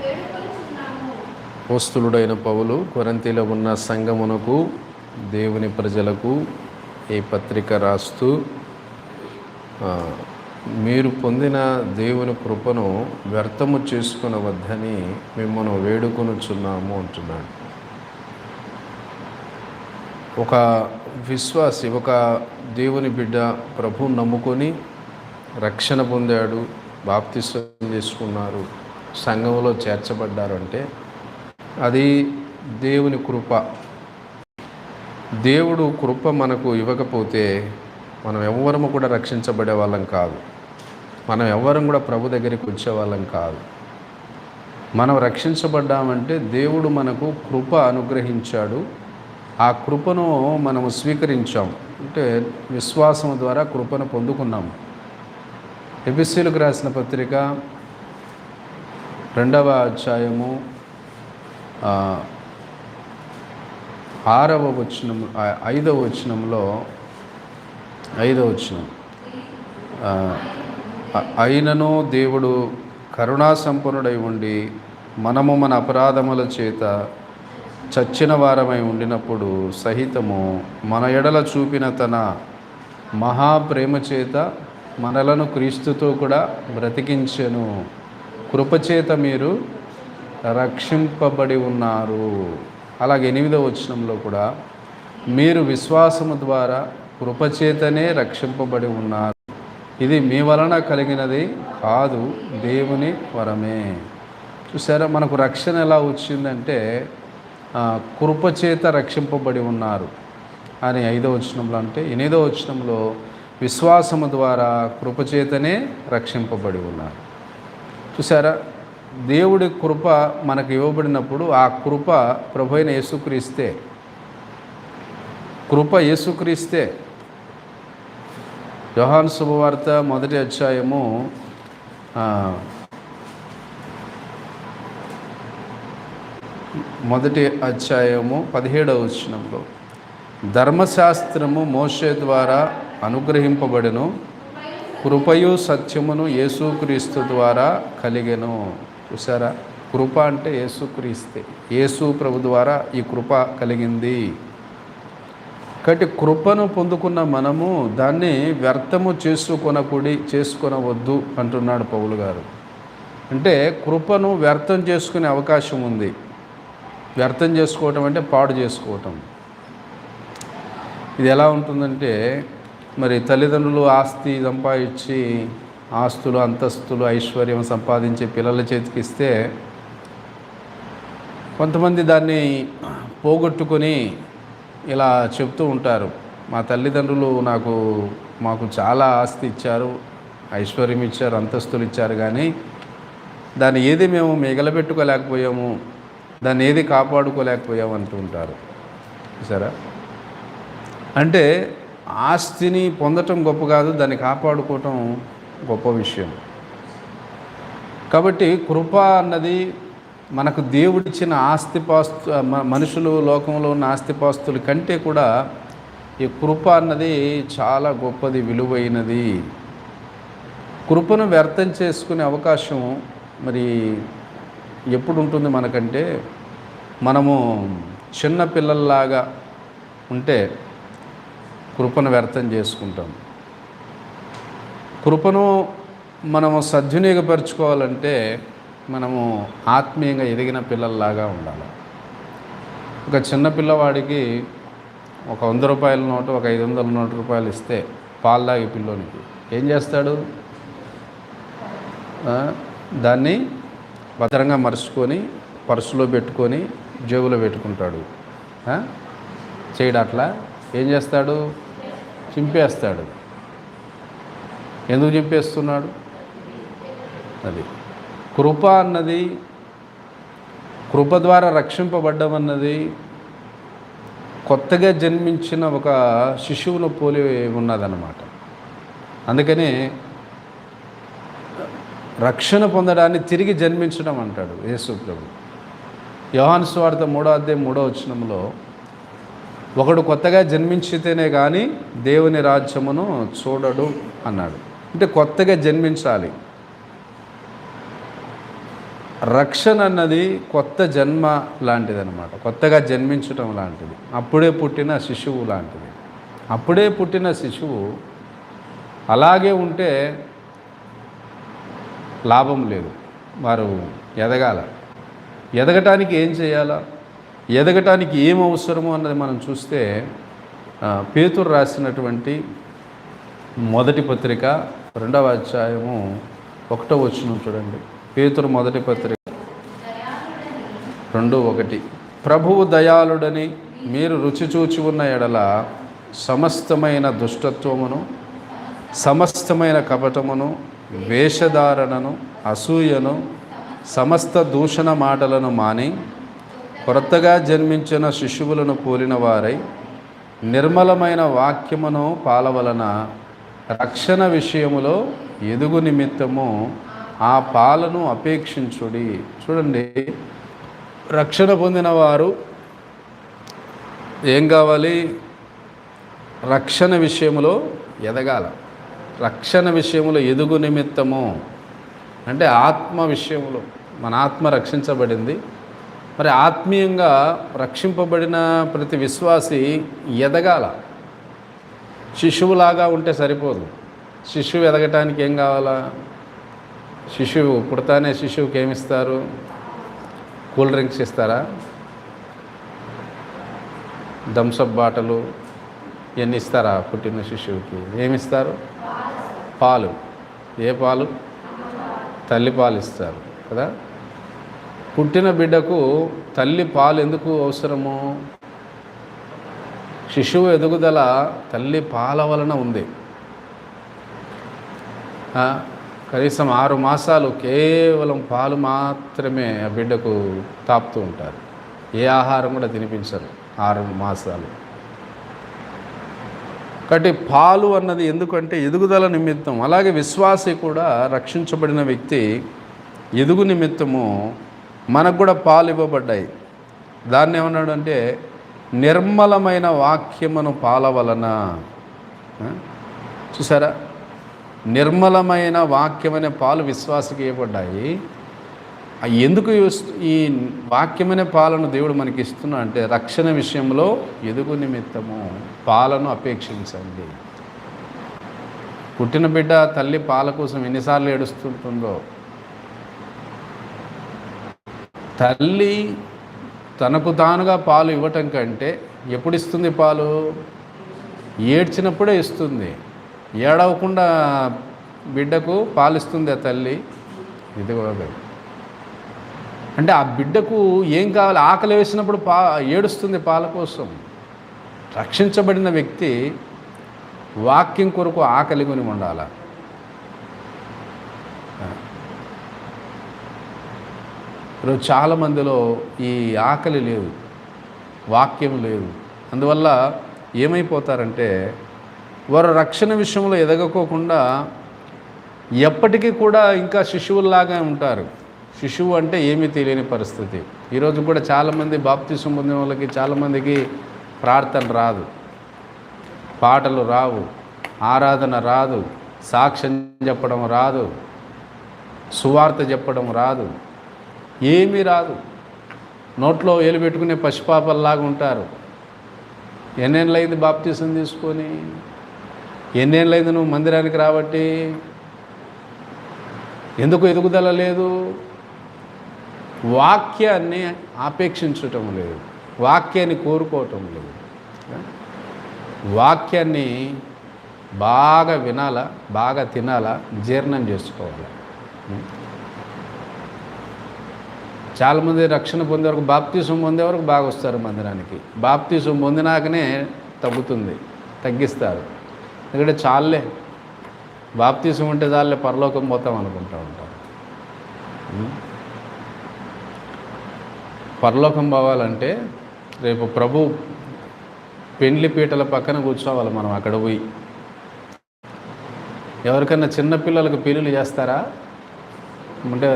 వేడుకొనుచున్నాము. పోస్తులుడైన పౌలు కొరంతిలో ఉన్న సంఘమునకు దేవుని ప్రజలకు ఈ పత్రిక రాస్తూ మీరు పొందిన దేవుని కృపను వ్యర్థము చేసుకునవద్దని మిమ్మల్ని వేడుకొనుచున్నాము అంటున్నాడు. ఒక విశ్వాసి ఒక దేవుని బిడ్డ ప్రభు నమ్ముకొని రక్షణ పొందాడు బాప్తిస్వం చేసుకున్నారు సంఘంలో చేర్చబడ్డారు అంటే అది దేవుని కృప. దేవుడు కృప మనకు ఇవ్వకపోతే మనం ఎవ్వరము కూడా రక్షించబడే వాళ్ళం కాదు. మనం ఎవ్వరం కూడా ప్రభు దగ్గరికి వచ్చేవాళ్ళం కాదు. మనం రక్షించబడ్డామంటే దేవుడు మనకు కృప అనుగ్రహించాడు ఆ కృపను మనము స్వీకరించాం అంటే విశ్వాసం ద్వారా కృపను పొందుకున్నాం ఎబిస్సీలకు రాసిన పత్రిక రెండవ అధ్యాయము ఆరవ వచనం ఐదవ వచనంలో ఐదవ వచనం అయినను దేవుడు కరుణా సంపన్నుడై ఉండి మనము మన అపరాధముల చేత చచ్చిన వారమై ఉండినప్పుడు సహితము మన ఎడల చూపిన తన మహాప్రేమ చేత మనలను క్రీస్తుతో కూడా బ్రతికించెను. కృపచేత మీరు రక్షింపబడి ఉన్నారు. అలాగే ఎనిమిదవ వచనంలో కూడా మీరు విశ్వాసము ద్వారా కృపచేతనే రక్షింపబడి ఉన్నారు. ఇది మీ వలన కలిగినది కాదు దేవుని వరమే. చూసారా మనకు రక్షణ ఎలా వచ్చిందంటే కృపచేత రక్షింపబడి ఉన్నారు అని ఐదవ వచనంలో అంటే ఎనిమిదవ వచనంలో విశ్వాసము ద్వారా కృపచేతనే రక్షింపబడి ఉన్నారు. చూసారా దేవుడి కృప మనకు ఇవ్వబడినప్పుడు ఆ కృప ప్రభు అయిన యేసుక్రీస్తే కృప యేసుక్రీస్తే. యోహాన్ శుభవార్త మొదటి అధ్యాయము మొదటి అధ్యాయము పదిహేడవ వచనంలో. ధర్మశాస్త్రము మోషే ద్వారా అనుగ్రహింపబడను కృపయు సత్యమును యేసుక్రీస్తు ద్వారా కలిగెను. చూసారా కృప అంటే యేసుక్రీస్తే. యేసు ప్రభు ద్వారా ఈ కృప కలిగింది. కాబట్టి కృపను పొందుకున్న మనము దాన్ని వ్యర్థము చేసుకొనకుడి చేసుకొనవద్దు అంటున్నాడు పౌలు గారు. అంటే కృపను వ్యర్థం చేసుకునే అవకాశం ఉంది. వ్యర్థం చేసుకోవటం అంటే పాడు చేసుకోవటం. ఇది ఎలా ఉంటుందంటే మరి తల్లిదండ్రులు ఆస్తి సంపాదించి ఆస్తులు అంతస్తులు ఐశ్వర్యం సంపాదించి పిల్లల చేతికి ఇస్తే కొంతమంది దాన్ని పోగొట్టుకొని ఇలా చెప్తూ ఉంటారు. మా తల్లిదండ్రులు నాకు మాకు చాలా ఆస్తి ఇచ్చారు ఐశ్వర్యం ఇచ్చారు అంతస్తులు ఇచ్చారు కానీ దాన్ని ఏది మేము మిగలబెట్టుకోలేకపోయాము దాన్ని ఏది కాపాడుకోలేకపోయావు అంటూ ఉంటారు. సరే అంటే ఆస్తిని పొందటం గొప్ప కాదు దాన్ని కాపాడుకోవటం గొప్ప విషయం. కాబట్టి కృప అన్నది మనకు దేవుడిచ్చిన ఆస్తిపాస్తు మనుషులు లోకంలో ఉన్న ఆస్తిపాస్తుల కంటే కూడా ఈ కృప అన్నది చాలా గొప్పది విలువైనది. కృపను వ్యర్థం చేసుకునే అవకాశం మరి ఎప్పుడు ఉంటుంది మనకంటే మనము చిన్న పిల్లల్లాగా ఉంటే కృపను వ్యర్థం చేసుకుంటాం. కృపను మనము సద్వినియోగపరచుకోవాలంటే మనము ఆత్మీయంగా ఎదిగిన పిల్లల్లాగా ఉండాలి. ఒక చిన్న పిల్లవాడికి ఒక వంద రూపాయల నోటు ఒక ఐదు వందల నోటు రూపాయలు ఇస్తే పాలు తాగే పిల్లోనికి ఏం చేస్తాడు? దాన్ని భద్రంగా మరుచుకొని పర్సులో పెట్టుకొని జేబులో పెట్టుకుంటాడు. చేయడు అట్లా? ఏం చేస్తాడు? చింపేస్తాడు. ఎందుకు చింపేస్తున్నాడు? అది. కృప అన్నది కృప ద్వారా రక్షింపబడ్డం అన్నది కొత్తగా జన్మించిన ఒక శిశువును పోలి ఉన్నదన్నమాట. అందుకని రక్షణ పొందడాన్ని తిరిగి జన్మించడం అంటాడు యేసు ప్రభు. యోహాను స్వార్థ మూడో అధ్యాయం మూడో వచనంలో ఒకడు కొత్తగా జన్మించితేనే కానీ దేవుని రాజ్యమును చూడడు అన్నాడు. అంటే కొత్తగా జన్మించాలి. రక్షణ అన్నది కొత్త జన్మ లాంటిది అనమాట కొత్తగా జన్మించటం లాంటిది. అప్పుడే పుట్టిన శిశువు లాంటిది. అప్పుడే పుట్టిన శిశువు అలాగే ఉంటే లాభం లేదు. వారు ఎదగాల. ఎదగటానికి ఏం చేయాలా? ఎదగటానికి ఏం అవసరమో అన్నది మనం చూస్తే పేతురు రాసినటువంటి మొదటి పత్రిక రెండవ అధ్యాయము ఒకటో వచ్చిన చూడండి. పేతురు మొదటి పత్రిక రెండు ఒకటి. ప్రభువు దయాళుడని మీరు రుచి చూచి ఉన్న ఎడల సమస్తమైన దుష్టత్వమును సమస్తమైన కపటమును వేషధారణను అసూయను సమస్త దూషణ మాటలను మాని కొత్తగా జన్మించిన శిశువులను పోలిన వారై నిర్మలమైన వాక్యమును పాలవలన రక్షణ విషయములో ఎదుగు నిమిత్తము ఆ పాలను అపేక్షించుడి. చూడండి రక్షణ పొందిన వారు ఏం కావాలి? రక్షణ విషయములో ఎదగాల. రక్షణ విషయంలో ఎదుగు నిమిత్తము. అంటే ఆత్మ విషయంలో మన ఆత్మ రక్షించబడింది. మరి ఆత్మీయంగా రక్షింపబడిన ప్రతి విశ్వాసి ఎదగాల. శిశువులాగా ఉంటే సరిపోదు. శిశువు ఎదగటానికి ఏం కావాలా? శిశువు పుడతానే శిశువుకి ఏమిస్తారు కూల్ డ్రింక్స్ ఇస్తారా? థమ్సప్ బాటలు ఇవన్నీ ఇస్తారా పుట్టిన శిశువుకి? ఏమిస్తారు పాలు. ఏ పాలు? తల్లి పాలు ఇస్తారు కదా? పుట్టిన బిడ్డకు తల్లి పాలు ఎందుకు అవసరము? శిశువు ఎదుగుదల తల్లి పాల వలన ఉంది. కనీసం ఆరు మాసాలు కేవలం పాలు మాత్రమే ఆ బిడ్డకు తాపుతూ ఉంటారు. ఏ ఆహారం కూడా తినిపించరు ఆరు మాసాలు. కాబట్టి పాలు అన్నది ఎందుకంటే ఎదుగుదల నిమిత్తం అలాగే విశ్వాసి కూడా రక్షించబడిన వ్యక్తి ఎదుగు నిమిత్తము మనకు కూడా పాలు ఇవ్వబడ్డాయి. దాన్ని ఏమన్నాడు అంటే నిర్మలమైన వాక్యమును పాల వలన చూసారా? నిర్మలమైన వాక్యమనే పాలు విశ్వాసకి ఇవ్వబడ్డాయి. ఎందుకు ఈ వాక్యమనే పాలను దేవుడు మనకి ఇస్తున్నా అంటే రక్షణ విషయంలో ఎదుగు నిమిత్తము పాలను అపేక్షించండి. పుట్టిన బిడ్డ తల్లి పాల కోసం ఎన్నిసార్లు ఏడుస్తుంటుందో. తల్లి తనకు తానుగా పాలు ఇవ్వటం కంటే ఎప్పుడు ఇస్తుంది పాలు? ఏడ్చినప్పుడే ఇస్తుంది. ఏడవకుండా బిడ్డకు పాలిస్తుంది ఆ తల్లి. ఇది కూడా అంటే ఆ బిడ్డకు ఏం కావాలి? ఆకలి వేసినప్పుడు పా ఏడుస్తుంది పాల కోసం. రక్షించబడిన వ్యక్తి వాక్యం కొరకు ఆకలి కొని ఉండాల? ఈరోజు చాలామందిలో ఈ ఆకలి లేదు వాక్యం లేదు. అందువల్ల ఏమైపోతారంటే వారు రక్షణ విషయంలో ఎదగకోకుండా ఎప్పటికీ కూడా ఇంకా శిశువుల్లాగా ఉంటారు. శిశువు అంటే ఏమీ తెలియని పరిస్థితి. ఈరోజు కూడా చాలామంది బాప్తిసం పొందిన వాళ్ళకి చాలామందికి ప్రార్థన రాదు. పాటలు రావు. ఆరాధన రాదు. సాక్ష్యం చెప్పడం రాదు. సువార్త చెప్పడం రాదు. ఏమీ రాదు. నోట్లో ఏలు పెట్టుకునే పసిపాపల్లాగా ఉంటారు. ఎన్నేళ్ళైంది బాప్తీసం తీసుకొని? ఎన్నేళ్ళైంది నువ్వు మందిరానికి రాబట్టి? ఎందుకు ఎదుగుదల లేదు? వాక్యాన్ని ఆపేక్షించటం లేదు. వాక్యాన్ని కోరుకోవటం లేదు. వాక్యాన్ని బాగా వినాలా బాగా తినాలా జీర్ణం చేసుకోవాలి? చాలామంది రక్షణ పొందే వరకు బాప్తీసం పొందేవరకు బాగా వస్తారు మందిరానికి. బాప్తీసం పొందినాకనే తగ్గుతుంది తగ్గిస్తారు. ఎందుకంటే చాలే బాప్తీసం ఉంటే చాలే పరలోకం పోతాం అనుకుంటూ ఉంటాం. పరలోకం పోవాలంటే రేపు ప్రభు పెండ్లి పీటల పక్కన కూర్చోవాలి మనం అక్కడ పోయి. ఎవరికైనా చిన్నపిల్లలకు పెళ్ళిళ్ళు చేస్తారా? అంటే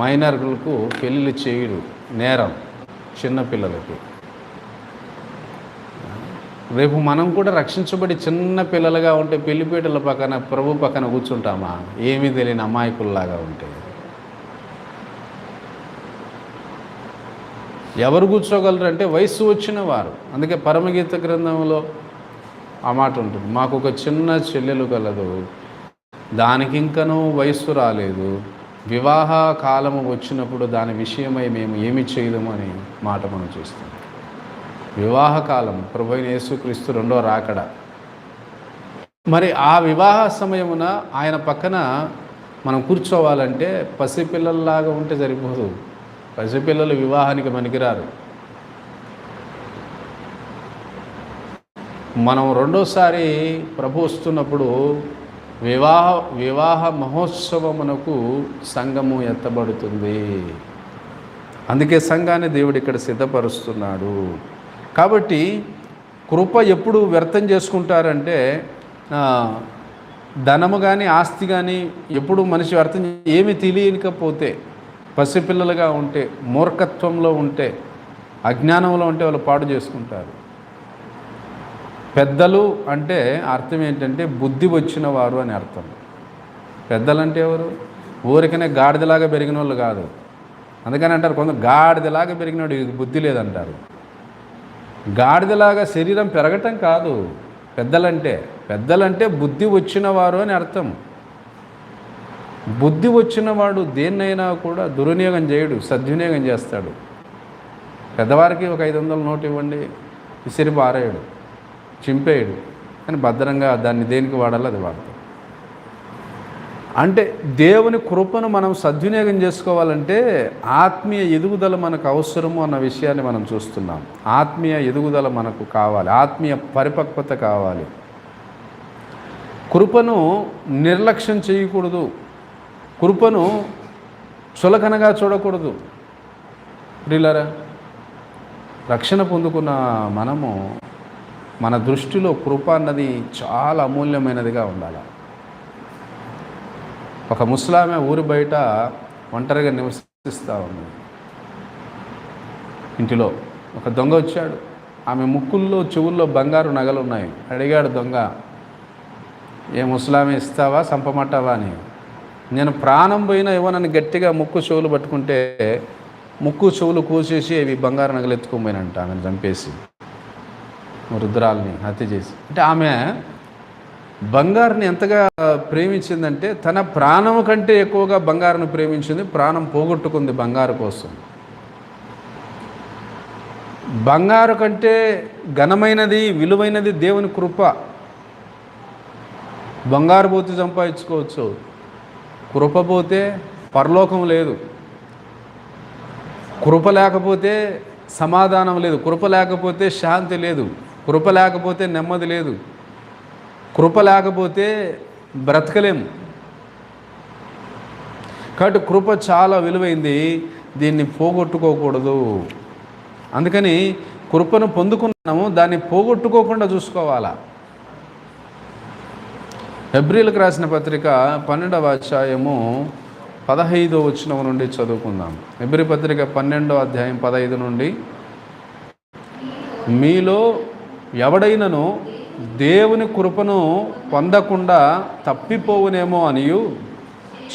మైనర్లకు పెళ్ళిళ్ళు చేయడు నేరం చిన్నపిల్లలకు రేపు మనం కూడా రక్షించబడి చిన్న పిల్లలుగా ఉంటే పెళ్ళిపీటల పక్కన ప్రభు పక్కన కూర్చుంటామా? ఏమీ తెలియని అమాయకుల్లాగా ఉంటే. ఎవరు కూర్చోగలరు అంటే వయస్సు వచ్చిన వారు. అందుకే పరమగీత గ్రంథంలో ఆ మాట ఉంటుంది. మాకు ఒక చిన్న చెల్లెలు కలదు. దానికి ఇంకనూ వయస్సు రాలేదు. వివాహ కాలము వచ్చినప్పుడు దాని విషయమై మేము ఏమి చేయలేము అని మాట మనం చూస్తాం వివాహ కాలం ప్రభు యేసుక్రీస్తు రెండో రాకడ. మరి ఆ వివాహ సమయమున ఆయన పక్కన మనం కూర్చోవాలంటే పసిపిల్లల్లాగా ఉంటే సరిపోదు. పసిపిల్లలు వివాహానికి పనికిరారు. మనం రెండోసారి ప్రభు వస్తున్నప్పుడు వివాహ వివాహ మహోత్సవమునకు సంఘము ఎత్తబడుతుంది. అందుకే సంఘాన్ని దేవుడు ఇక్కడ సిద్ధపరుస్తున్నాడు. కాబట్టి కృప ఎప్పుడు వ్యర్థం చేసుకుంటారంటే ధనము కానీ ఆస్తి కానీ ఎప్పుడు మనిషి వ్యర్థం ఏమి తెలియకపోతే పసిపిల్లలుగా ఉంటే మూర్ఖత్వంలో ఉంటే అజ్ఞానంలో ఉంటే వాళ్ళు పాడు చేసుకుంటారు. పెద్దలు అంటే అర్థం ఏంటంటే బుద్ధి వచ్చిన వారు అని అర్థం. పెద్దలంటే ఎవరు? ఊరికనే గాడిదలాగా పెరిగిన వాళ్ళు కాదు. అందుకని అంటారు కొంత గాడిదలాగా పెరిగినాడు ఇది బుద్ధి లేదంటారు. గాడిదలాగా శరీరం పెరగటం కాదు. పెద్దలంటే పెద్దలంటే బుద్ధి వచ్చిన వారు అని అర్థం. బుద్ధి వచ్చినవాడు దేన్నైనా కూడా దుర్వినియోగం చేయడు సద్వినియోగం చేస్తాడు. పెద్దవారికి ఒక ఐదు వందల నోటు ఇవ్వండి విసిరి పారేయడు చింపేయడు కానీ భద్రంగా దాన్ని దేనికి వాడాలో అది వాడతాడు. అంటే దేవుని కృపను మనం సద్వినియోగం చేసుకోవాలంటే ఆత్మీయ ఎదుగుదల మనకు అవసరము అన్న విషయాన్ని మనం చూస్తున్నాం. ఆత్మీయ ఎదుగుదల మనకు కావాలి ఆత్మీయ పరిపక్వత కావాలి. కృపను నిర్లక్ష్యం చేయకూడదు. కృపను చులకనగా చూడకూడదు. ప్రియులారా రక్షణ పొందుకున్న మనము మన దృష్టిలో కృప అన్నది చాలా అమూల్యమైనదిగా ఉండాలి. ఒక ముస్లామే ఊరి బయట ఒంటరిగా నివసిస్తూ ఉంది. ఇంటిలో ఒక దొంగ వచ్చాడు. ఆమె ముక్కుల్లో చెవుల్లో బంగారు నగలు ఉన్నాయి అడిగాడు దొంగ ఏ ముస్లామే ఇస్తావా సంపమంటావా అని. నేను ప్రాణం పోయినా నన్ను గట్టిగా ముక్కు చెవులు పట్టుకుంటే ముక్కు చెవులు కూసేసి అవి బంగారు నగలు ఎత్తుకొని ఆమెను చంపేసి. రుద్రాల్ని హత్య చేసి. అంటే ఆమె బంగారుని ఎంతగా ప్రేమించిందంటే తన ప్రాణం కంటే ఎక్కువగా బంగారును ప్రేమించింది ప్రాణం పోగొట్టుకుంది బంగారు కోసం. బంగారు కంటే ఘనమైనది విలువైనది దేవుని కృప. బంగారు పోతే సంపాదించుకోవచ్చు. కృప పోతే పరలోకం లేదు. కృప లేకపోతే సమాధానం లేదు. కృప లేకపోతే శాంతి లేదు. కృప లేకపోతే నెమ్మది లేదు. కృప లేకపోతే బ్రతకలేము. కాబట్టి కృప చాలా విలువైంది. దీన్ని పోగొట్టుకోకూడదు. అందుకని కృపను పొందుకున్నాము. దాన్ని పోగొట్టుకోకుండా చూసుకోవాలా? హెబ్రిల్కి రాసిన పత్రిక పన్నెండవ అధ్యాయము పదహైదో వచ్చిన నుండి చదువుకుందాం. ఎబ్రి పత్రిక పన్నెండో అధ్యాయం పదహైదు నుండి. మీలో ఎవడైనను దేవుని కృపను పొందకుండా తప్పిపోవునేమో అనియు.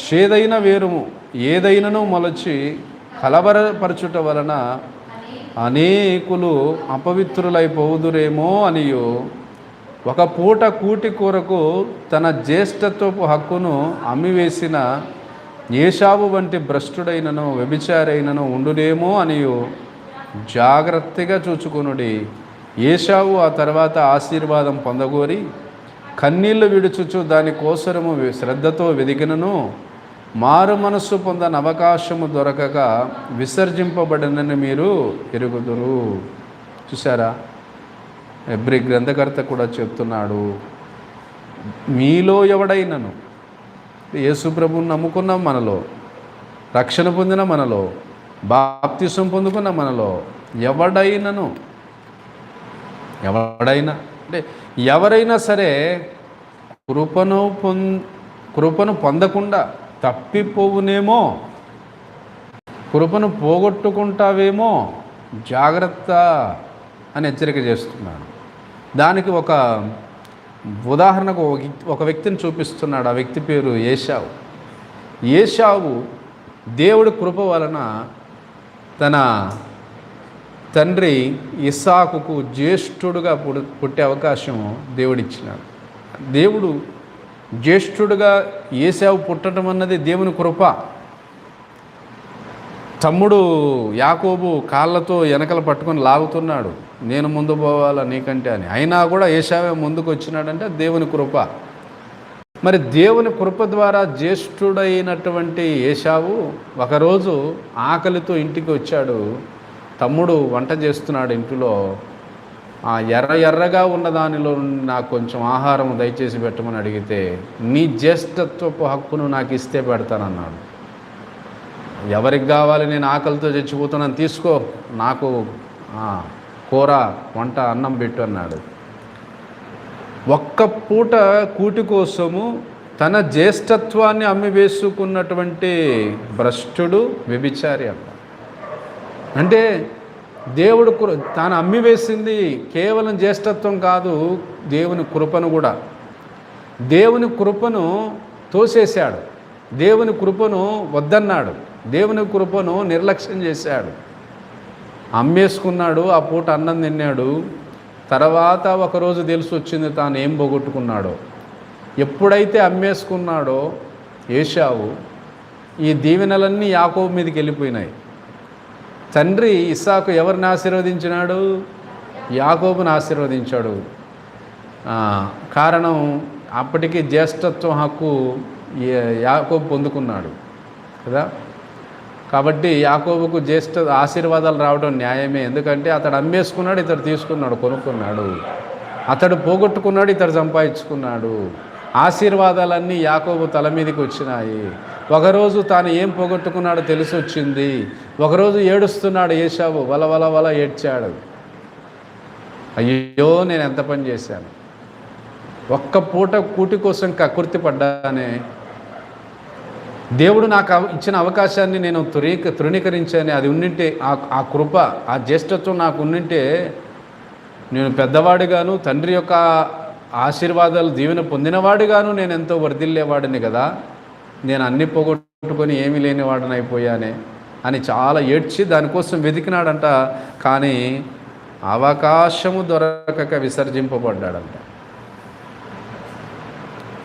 చేదైన వేరుము ఏదైనను మొలచి కలవరపరచుట వలన అనేకులు అపవిత్రులైపోదురేమో అనియు. ఒక పూట కూటి కూరకు తన జ్యేష్ఠత్వపు హక్కును అమ్మివేసిన ఏషావు వంటి భ్రష్టుడైనను వ్యభిచారైనను ఉండునేమో అనియు జాగ్రత్తగా చూచుకొనుడి. ఏషావు ఆ తర్వాత ఆశీర్వాదం పొందగోరి కన్నీళ్ళు విడుచుచు దాని కోసరము శ్రద్ధతో వెదిగినను. మారు మనస్సు పొందని అవకాశము దొరకక విసర్జింపబడినని మీరు ఎరుగుదురు. చూసారా ఎబ్రి గ్రంథకర్త కూడా చెప్తున్నాడు మీలో ఎవడైనను? యేసు ప్రభువుని నమ్ముకున్నాం మనలో రక్షణ పొందిన మనలో బాప్తిసం పొందుకున్న మనలో ఎవడైనను? ఎవడైనా? అంటే ఎవరైనా సరే కృపను పొం కృపను పొందకుండా తప్పిపోవునేమో? కృపను పోగొట్టుకుంటావేమో? జాగ్రత్త అని హెచ్చరిక చేస్తున్నాడు. దానికి ఒక ఉదాహరణకు ఒక వ్యక్తిని చూపిస్తున్నాడు. ఆ వ్యక్తి పేరు ఏషావు ఏషావు దేవుడి కృప వలన తన తండ్రి ఇసాకుకు జ్యేష్ఠుడుగా పుడు పుట్టే అవకాశం దేవుడిచ్చినాడు. దేవుడు జ్యేష్ఠుడుగా ఏసావు పుట్టడం అన్నది దేవుని కృప. తమ్ముడు యాకోబు కాళ్ళతో వెనకలు పట్టుకొని లాగుతున్నాడు. నేను ముందు పోవాలా నీకంటే అని. అయినా కూడా ఏషావే ముందుకు వచ్చినాడంటే దేవుని కృప. మరి దేవుని కృప ద్వారా జ్యేష్ఠుడైనటువంటి ఏషావు ఒకరోజు ఆకలితో ఇంటికి వచ్చాడు. తమ్ముడు వంట చేస్తున్నాడు ఇంటిలో. ఆ ఎర్ర ఎర్రగా ఉన్న దానిలో నాకు కొంచెం ఆహారం దయచేసి పెట్టమని అడిగితే నీ జ్యేష్ఠత్వపు హక్కును నాకు ఇస్తే పెడతానన్నాడు. ఎవరికి కావాలి నేను ఆకలితో చచ్చిపోతున్నాను తీసుకో. నాకు కూర వంట అన్నం పెట్టు అన్నాడు. ఒక్క పూట కూటి కోసము తన జ్యేష్ఠత్వాన్ని అమ్మివేసుకున్నటువంటి భ్రష్టుడు వ్యభిచారి అమ్మ. అంటే దేవుడు కృ తాను అమ్మి వేసింది కేవలం జ్యేష్ఠత్వం కాదు దేవుని కృపను కూడా. దేవుని కృపను తోసేశాడు. దేవుని కృపను వద్దన్నాడు. దేవుని కృపను నిర్లక్ష్యం చేశాడు. అమ్మేసుకున్నాడు ఆ పూట అన్నం తిన్నాడు. తర్వాత ఒకరోజు తెలిసి వచ్చింది తాను ఏం పోగొట్టుకున్నాడో. ఎప్పుడైతే అమ్మేసుకున్నాడో ఏషావు ఈ దీవెనలన్నీ యాకోబు మీదకి వెళ్ళిపోయినాయి. తండ్రి ఇస్సాకు ఎవరిని ఆశీర్వదించినాడు? యాకోబుని ఆశీర్వదించాడు. కారణం అప్పటికి జ్యేష్ఠత్వం హక్కు యాకోబు పొందుకున్నాడు కదా? కాబట్టి యాకోబుకు జ్యేష్ఠ ఆశీర్వాదాలు రావడం న్యాయమే. ఎందుకంటే అతడు అమ్మేసుకున్నాడు ఇతడు తీసుకున్నాడు కొనుక్కున్నాడు. అతడు పోగొట్టుకున్నాడు ఇతడు సంపాదించుకున్నాడు. ఆశీర్వాదాలన్నీ యాకోబు తల మీదకి వచ్చినాయి. ఒకరోజు తాను ఏం పోగొట్టుకున్నాడో తెలిసి వచ్చింది ఒకరోజు ఏడుస్తున్నాడు ఏషావు వల వల వల ఏడ్చాడు. అయ్యో నేను ఎంత పని చేశాను? ఒక్క పూట కూటి కోసం కకృతి పడ్డానే దేవుడు నాకు అవ- ఇచ్చిన అవకాశాన్ని నేను తృణీక తృణీకరించాను. అది ఉండింటే ఆ ఆ కృప ఆ జ్యేష్ఠత్వం నాకు ఉండింటే నేను పెద్దవాడిగాను తండ్రి యొక్క ఆశీర్వాదాలు దీవెన పొందినవాడిగాను నేను ఎంతో వర్ధిల్లేవాడిని కదా. నేను అన్ని పోగొట్టుకొని ఏమీ లేనివాడని అయిపోయానే అని చాలా ఏడ్చి దానికోసం వెతికినాడంట. కానీ అవకాశము దొరకక విసర్జింపబడ్డాడంట.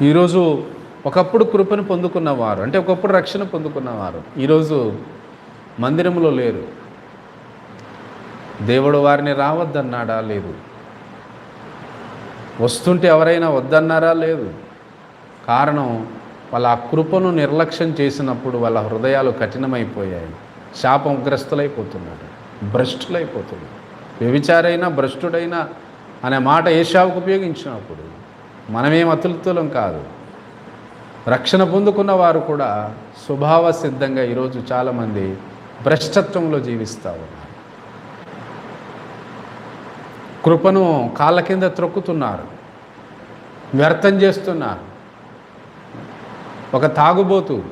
ఈరోజు ఒకప్పుడు కృపను పొందుకున్నవారు అంటే ఒకప్పుడు రక్షణ పొందుకున్నవారు ఈరోజు మందిరంలో లేరు. దేవుడు వారిని రావద్దన్నాడా? లేదు. వస్తుంటే ఎవరైనా వద్దన్నారా? లేదు. కారణం వాళ్ళ ఆ కృపను నిర్లక్ష్యం చేసినప్పుడు వాళ్ళ హృదయాలు కఠినమైపోయాయి. శాపగ్రస్తులైపోతున్నారు భ్రష్టులైపోతున్నారు. వ్యభిచారైనా భ్రష్టుడైనా అనే మాట ఏషావుకు ఉపయోగించినప్పుడు మనమేం అతులుతులం కాదు. రక్షణ పొందుకున్న వారు కూడా స్వభావ సిద్ధంగా ఈరోజు చాలామంది భ్రష్టత్వంలో జీవిస్తూ ఉన్నారు. కృపను కాళ్ళ కింద త్రొక్కుతున్నారు. వ్యర్థం చేస్తున్నారు. ఒక తాగుబోతు.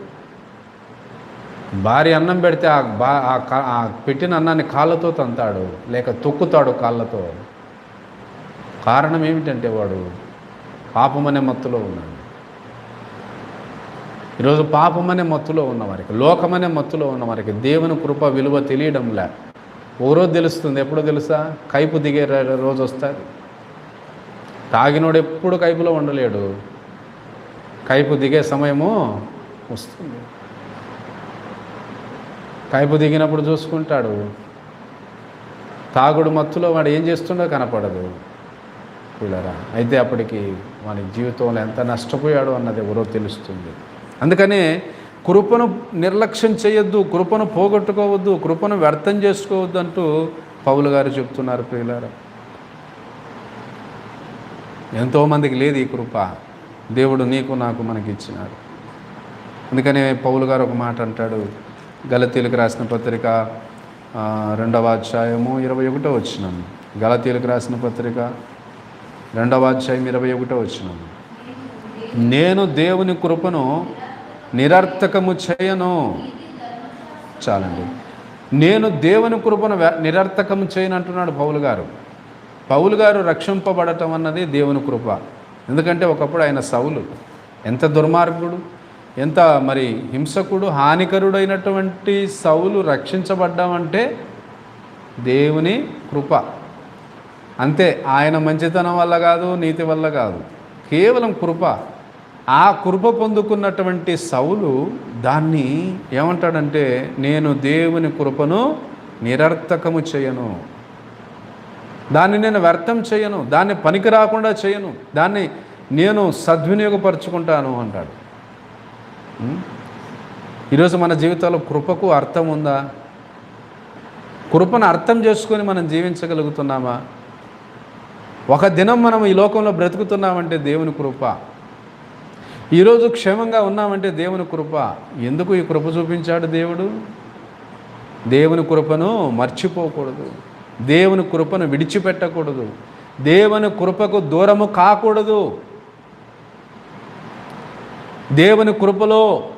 భార్య అన్నం పెడితే ఆ బా ఆ పెట్టిన అన్నాన్ని కాళ్ళతో తంతాడు లేక తొక్కుతాడు కాళ్ళతో. కారణం ఏమిటంటే వాడు పాపమనే మత్తులో ఉన్నాడు. ఈరోజు పాపమనే మత్తులో ఉన్న వారికి లోకమనే మత్తులో ఉన్న వారికి దేవుని కృప విలువ తెలియడంలే. ఓ తెలుస్తుంది ఎప్పుడో తెలుసా? కైపు దిగే ర- రోజు వస్తుంది. తాగినోడు ఎప్పుడు కైపులో ఉండలేడు. కైపు దిగే సమయము వస్తుంది. కైపు దిగినప్పుడు చూసుకుంటాడు. తాగుడు మత్తులో వాడు ఏం చేస్తుండో కనపడదు. పిల్లరా అయితే అప్పటికి వాని జీవితంలో ఎంత నష్టపోయాడు అన్నది ఎవరో తెలుస్తుంది. అందుకనే కృపను నిర్లక్ష్యం చేయొద్దు కృపను పోగొట్టుకోవద్దు కృపను వ్యర్థం చేసుకోవద్దు అంటూ పౌలు గారు చెప్తున్నారు ప్రియులారా. ఎంతోమందికి లేదు ఈ కృప. దేవుడు నీకు నాకు మనకి ఇచ్చినాడు అందుకనే పౌలు గారు ఒక మాట అంటాడు. గలతీలకు రాసిన పత్రిక రెండవ అధ్యాయము ఇరవై ఒకటో వచ్చినాను గలతీలకు రాసిన పత్రిక రెండవ అధ్యాయం ఇరవై ఒకటో వచ్చినాను నేను దేవుని కృపను నిరర్థకము చేయను. చాలండి. నేను దేవుని కృపను నిరర్థకము చేయను అంటున్నాడు పౌలు గారు. పౌలు గారు రక్షింపబడటం అన్నది దేవుని కృప. ఎందుకంటే ఒకప్పుడు ఆయన సౌలు. ఎంత దుర్మార్గుడు ఎంత మరి హింసకుడు హానికరుడైనటువంటి సౌలు రక్షించబడ్డామంటే దేవుని కృప. అంతే ఆయన మంచితనం వల్ల కాదు నీతి వల్ల కాదు. కేవలం కృప. ఆ కృప పొందుకున్నటువంటి సౌలు దాన్ని ఏమంటాడంటే నేను దేవుని కృపను నిరర్థకము చేయను. దాన్ని నేను వ్యర్థం చేయను. దాన్ని పనికి రాకుండా చేయను. దాన్ని నేను సద్వినియోగపరుచుకుంటాను అంటాడు. ఈరోజు మన జీవితంలో కృపకు అర్థం ఉందా? కృపను అర్థం చేసుకొని మనం జీవించగలుగుతున్నామా? ఒక దినం మనం ఈ లోకంలో బ్రతుకుతున్నామంటే దేవుని కృప. ఈరోజు క్షేమంగా ఉన్నామంటే దేవుని కృప. ఎందుకు ఈ కృప చూపించాడు దేవుడు? దేవుని కృపను మర్చిపోకూడదు. దేవుని కృపను విడిచిపెట్టకూడదు. దేవుని కృపకు దూరము కాకూడదు. దేవుని కృపలో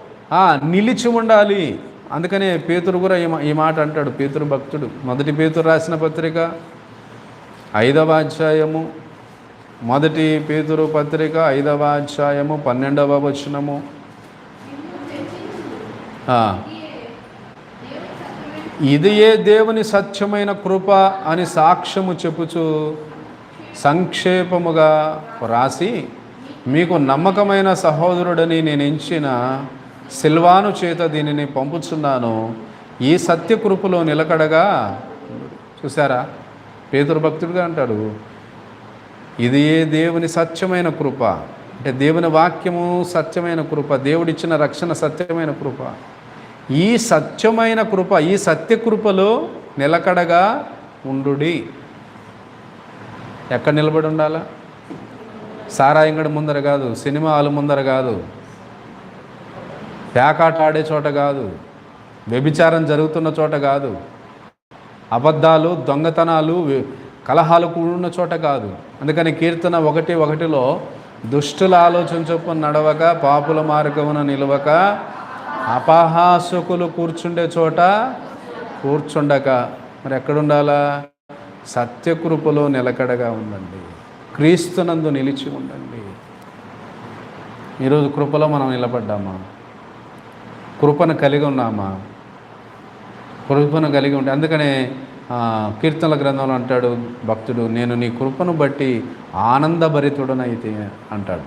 నిలిచి ఉండాలి. అందుకనే పేతురు కూడా ఈ ఈ మాట అంటాడు. పేతురు భక్తుడు. మొదటి పేతురు రాసిన పత్రిక ఐదవ అధ్యాయము. మొదటి పేతురు పత్రిక ఐదవ అధ్యాయము పన్నెండవ వచనము. ఇది ఏ దేవుని సత్యమైన కృప అని సాక్ష్యము చెప్పుచు సంక్షేపముగా రాసి మీకు నమ్మకమైన సహోదరుడని నేను ఎంచిన సిల్వాను చేత దీనిని పంపుచున్నాను. ఈ సత్య కృపలో నిలకడగా చూసారా? పేతురు భక్తుడిగా అంటాడు ఇది ఏ దేవుని సత్యమైన కృప. అంటే దేవుని వాక్యము సత్యమైన కృప. దేవుడిచ్చిన రక్షణ సత్యమైన కృప. ఈ సత్యమైన కృప ఈ సత్య కృపలో నిలకడగా ఉండుడి. ఎక్కడ నిలబడి ఉండాలా? సారాయింగడి ముందర కాదు సినిమా హాల్ ముందర కాదు. పేకాట ఆడే చోట కాదు. వ్యభిచారం జరుగుతున్న చోట కాదు. అబద్ధాలు దొంగతనాలు కలహాలు కూడిన చోట కాదు. అందుకని కీర్తన ఒకటి ఒకటిలో దుష్టుల ఆలోచన చొప్పున నడవక పాపుల మార్గమున నిలవక అపహాసకులు కూర్చుండే చోట కూర్చుండక. మరి ఎక్కడుండాలా? సత్యకృపలో నిలకడగా ఉండండి. క్రీస్తునందు నిలిచి ఉండండి. ఈరోజు కృపలో మనం నిలబడ్డామా? కృపను కలిగి ఉన్నామా? కృపను కలిగి ఉంటే అందుకనే కీర్తనల గ్రంథంలో అంటాడు భక్తుడు నేను నీ కృపను బట్టి ఆనందభరితుడనైతే అంటాడు.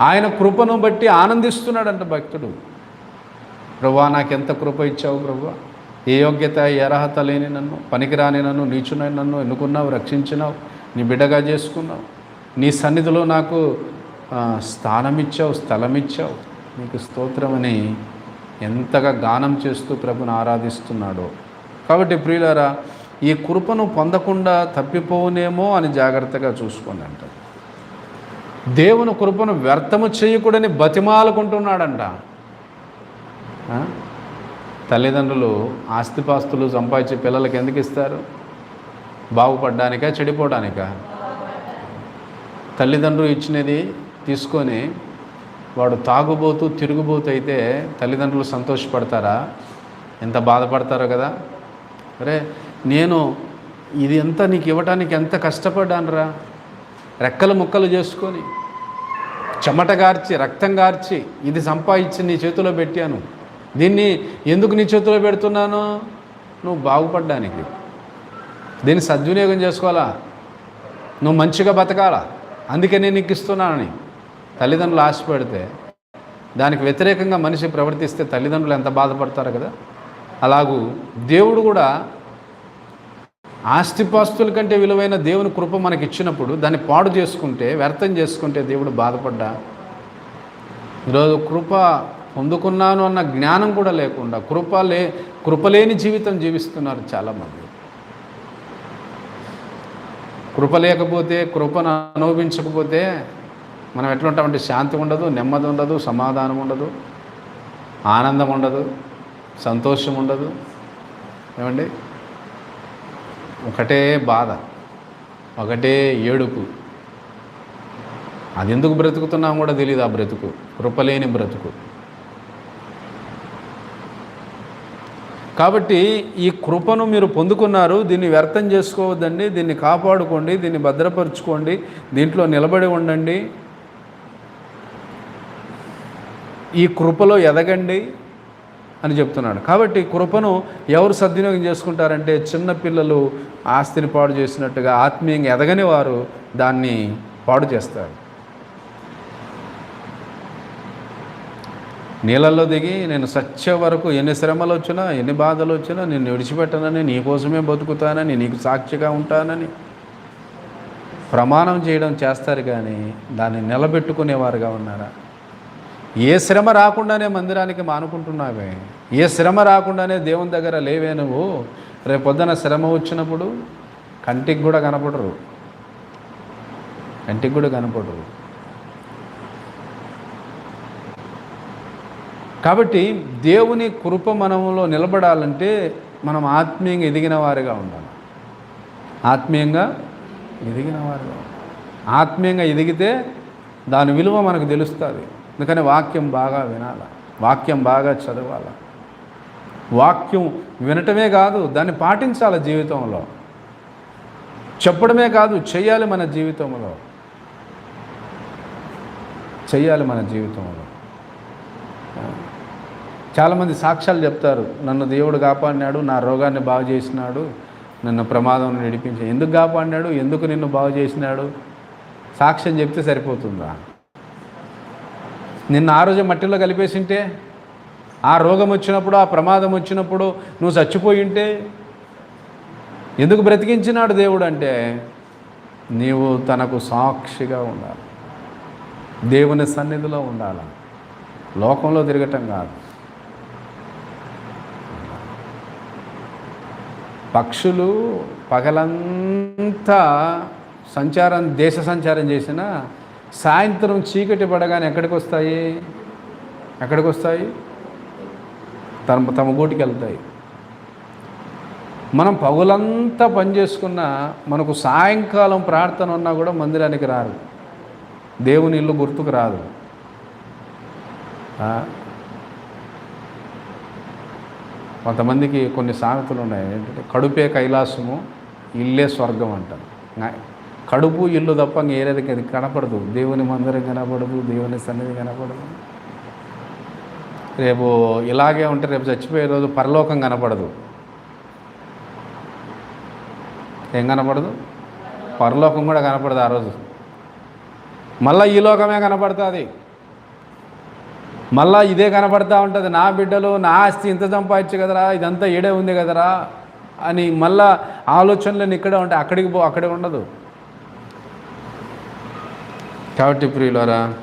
ఆయన కృపను బట్టి ఆనందిస్తున్నాడంట భక్తుడు. ప్రభా నాకెంత కృప ఇచ్చావు ప్రభా? ఏ యోగ్యత ఏ అర్హత లేని నన్ను పనికిరాని నన్ను నీచునై నన్ను ఎన్నుకున్నావు రక్షించినావు నీ బిడ్డగా చేసుకున్నావు నీ సన్నిధిలో నాకు స్థానం ఇచ్చావు స్థలం ఇచ్చావు నీకు స్తోత్రమని ఎంతగా గానం చేస్తూ ప్రభుని ఆరాధిస్తున్నాడో కాబట్టి ప్రియులారా ఈ కృపను పొందకుండా తప్పిపోవునేమో అని జాగ్రత్తగా చూసుకోండి అంటారు దేవుని కృపను వ్యర్థము చేయకూడని బతిమాలుకుంటున్నాడంట. తల్లిదండ్రులు ఆస్తిపాస్తులు సంపాదించి పిల్లలకి ఎందుకు ఇస్తారు? బాగుపడ్డానికా చెడిపోవడానికా? తల్లిదండ్రులు ఇచ్చినది తీసుకొని వాడు తాగుబోతూ తిరుగుబోతూ అయితే తల్లిదండ్రులు సంతోషపడతారా? ఎంత బాధపడతారో కదా? అరే నేను ఇది ఎంత నీకు ఇవ్వటానికి ఎంత కష్టపడ్డానురా? రెక్కలు ముక్కలు చేసుకొని చెమట గార్చి రక్తం గార్చి ఇది సంపాదించి నీ చేతిలో పెట్టాను. దీన్ని ఎందుకు నీ చేతిలో పెడుతున్నాను? నువ్వు బాగుపడ్డానికి. దీన్ని సద్వినియోగం చేసుకోవాలా? నువ్వు మంచిగా బతకాలా? అందుకే నేను నీకు ఇస్తున్నానని. తల్లిదండ్రులు ఆశపడితే దానికి వ్యతిరేకంగా మనిషి ప్రవర్తిస్తే తల్లిదండ్రులు ఎంత బాధపడతారు కదా? అలాగూ దేవుడు కూడా ఆస్తిపాస్తుల కంటే విలువైన దేవుని కృప మనకి ఇచ్చినప్పుడు దాన్ని పాడు చేసుకుంటే వ్యర్థం చేసుకుంటే దేవుడు బాధపడ్డా? ఈరోజు కృప పొందుకున్నాను అన్న జ్ఞానం కూడా లేకుండా కృప లే కృపలేని జీవితం జీవిస్తున్నారు చాలామంది. కృప లేకపోతే కృపను అనుభవించకపోతే మనం ఎట్లుంటామంటే శాంతి ఉండదు నెమ్మది ఉండదు సమాధానం ఉండదు ఆనందం ఉండదు. సంతోషం ఉండదు. ఏమండి? ఒకటే బాధ ఒకటే ఏడుపు. అది ఎందుకు బ్రతుకుతున్నాం కూడా తెలియదు ఆ బ్రతుకు కృపలేని బ్రతుకు. కాబట్టి ఈ కృపను మీరు పొందుకున్నారు దీన్ని వ్యర్థం చేసుకోవద్దండి దీన్ని కాపాడుకోండి దీన్ని భద్రపరుచుకోండి దీంట్లో నిలబడి ఉండండి. ఈ కృపలో ఎదగండి. అని చెప్తున్నాడు. కాబట్టి కృపను ఎవరు సద్వినియోగం చేసుకుంటారంటే చిన్నపిల్లలు ఆస్తిని పాడు చేసినట్టుగా ఆత్మీయంగా ఎదగని వారు దాన్ని పాడు చేస్తారు. నీళ్ళల్లో దిగి నేను సత్య వరకు ఎన్ని శ్రమలు వచ్చినా ఎన్ని బాధలు వచ్చినా నేను విడిచిపెట్టనని నీకోసమే బతుకుతానని నీకు సాక్షిగా ఉంటానని ప్రమాణం చేయడం చేస్తారు కానీ దాన్ని నిలబెట్టుకునేవారుగా ఉన్నారా? ఏ శ్రమ రాకుండానే మందిరానికి మానుకుంటున్నావే? ఏ శ్రమ రాకుండానే దేవుని దగ్గర లేవే నువ్వు? రేపు పొద్దున శ్రమ వచ్చినప్పుడు కంటికి కూడా కనపడరు. కంటికి కూడా కనపడరు. కాబట్టి దేవుని కృప మనములో నిలబడాలంటే మనం ఆత్మీయంగా ఎదిగిన వారిగా ఉండాలి. ఆత్మీయంగా ఎదిగిన వారిగా ఆత్మీయంగా ఎదిగితే దాని విలువ మనకు తెలుస్తుంది. అందుకని వాక్యం బాగా వినాలి వాక్యం బాగా చదవాలి. వాక్యం వినటమే కాదు దాన్ని పాటించాలి జీవితంలో. చెప్పడమే కాదు చేయాలి మన జీవితంలో. చేయాలి మన జీవితంలో. చాలామంది సాక్ష్యాలు చెప్తారు నన్ను దేవుడు కాపాడినాడు నా రోగాన్ని బాగు చేసినాడు నన్ను ప్రమాదం నడిపించాడు ఎందుకు కాపాడినాడు ఎందుకు నిన్ను బాగు చేసినాడు? సాక్ష్యం చెప్తే సరిపోతుందా? నిన్న ఆ రోజు మట్టిలో కలిపేసింటే ఆ రోగం వచ్చినప్పుడు ఆ ప్రమాదం వచ్చినప్పుడు నువ్వు చచ్చిపోయి ఉంటే ఎందుకు బ్రతికించినాడు దేవుడు అంటే నీవు తనకు సాక్షిగా ఉండాలి. దేవుని సన్నిధిలో ఉండాలి. లోకంలో తిరగటం కాదు. పక్షులు పగలంతా సంచారం దేశ సంచారం చేసినా సాయంత్రం చీకటి పడగానే ఎక్కడికి వస్తాయి ఎక్కడికి వస్తాయి తమ తమ గూటికి వెళ్తాయి. మనం పగులంతా పని చేసుకున్న మనకు సాయంకాలం ప్రార్థన ఉన్నా కూడా మందిరానికి రారు. దేవుని ఇల్లు గుర్తుకు రాదు. కొంతమందికి కొన్ని సామెతలు ఉన్నాయి. ఏంటంటే కడుపే కైలాసము ఇల్లే స్వర్గం అంటారు. కడుపు ఇల్లు తప్ప ఇంక ఏరేది అది కనపడదు. దేవుని మందిరం కనపడదు దేవుని సన్నిధి కనపడదు. రేపు ఇలాగే ఉంటే రేపు చచ్చిపోయే రోజు పరలోకం కనపడదు. ఏం కనపడదు? పరలోకం కూడా కనపడదు ఆ రోజు. మళ్ళీ ఈ లోకమే కనపడుతుంది. మళ్ళీ ఇదే కనపడతా ఉంటుంది. నా బిడ్డలు నా ఆస్తి ఇంత సంపాదించు కదరా ఇదంతా ఈడే ఉంది కదరా అని మళ్ళా ఆలోచనలు ఇక్కడే ఉంటాయి. అక్కడికి పో అక్కడే ఉండదు. కాబట్టి ప్రియులారా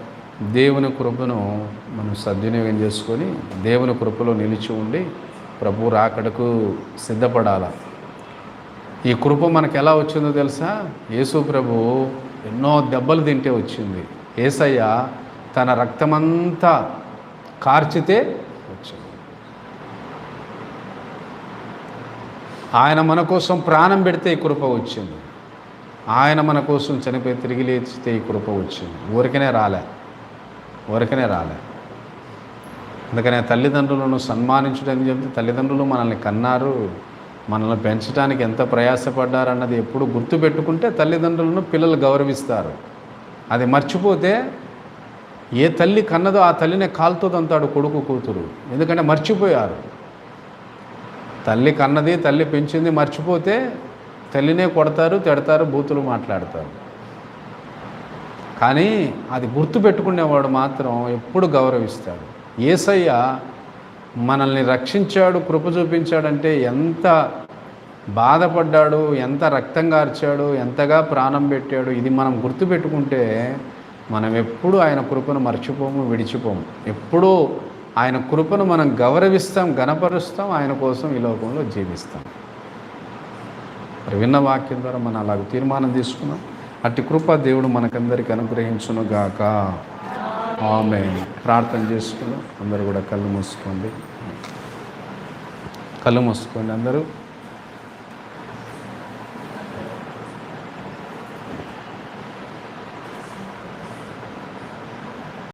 దేవుని కృపను మనం సద్వినియోగం చేసుకొని దేవుని కృపలో నిలిచి ఉండి ప్రభు రాకడకు సిద్ధపడాల? ఈ కృప మనకు ఎలా వచ్చిందో తెలుసా? యేసు ప్రభు ఎన్నో దెబ్బలు తింటే వచ్చింది. ఏసయ్య తన రక్తమంతా కార్చితే వచ్చింది. ఆయన మన కోసం ప్రాణం పెడితే ఈ కృప వచ్చింది. ఆయన మన కోసం చనిపోయి తిరిగి లేచితే ఈ కృప వచ్చింది. ఊరికనే రాలే. ఊరికనే రాలే. అందుకనే తల్లిదండ్రులను సన్మానించడానికి చెప్తే తల్లిదండ్రులు మనల్ని కన్నారు మనల్ని పెంచడానికి ఎంత ప్రయాసపడ్డారన్నది ఎప్పుడు గుర్తుపెట్టుకుంటే తల్లిదండ్రులను పిల్లలు గౌరవిస్తారు. అది మర్చిపోతే ఏ తల్లి కన్నదో ఆ తల్లినే కాలుతో తంతాడు కొడుకు కూతురు. ఎందుకంటే మర్చిపోయారు. తల్లి కన్నది తల్లి పెంచింది మర్చిపోతే తల్లినే కొడతారు తిడతారు బూతులు మాట్లాడతారు. కానీ అది గుర్తుపెట్టుకునేవాడు మాత్రం ఎప్పుడు గౌరవిస్తాడు. ఏసయ్య మనల్ని రక్షించాడు కృప చూపించాడంటే ఎంత బాధపడ్డాడు ఎంత రక్తం కార్చాడు ఎంతగా ప్రాణం పెట్టాడు ఇది మనం గుర్తుపెట్టుకుంటే మనం ఎప్పుడు ఆయన కృపను మర్చిపోము విడిచిపోము. ఎప్పుడూ ఆయన కృపను మనం గౌరవిస్తాం గణపరుస్తాం ఆయన కోసం ఈ లోకంలో జీవిస్తాం. మరి విన్న వాక్యం ద్వారా మనం అలాగ తీర్మానం తీసుకున్నాం. అట్టి కృప దేవుడు మనకందరికి అనుగ్రహించును గాక ఆమె ప్రార్థన చేసుకున్నాం. అందరూ కూడా కళ్ళు మూసుకోండి. కళ్ళు మూసుకోండి అందరూ.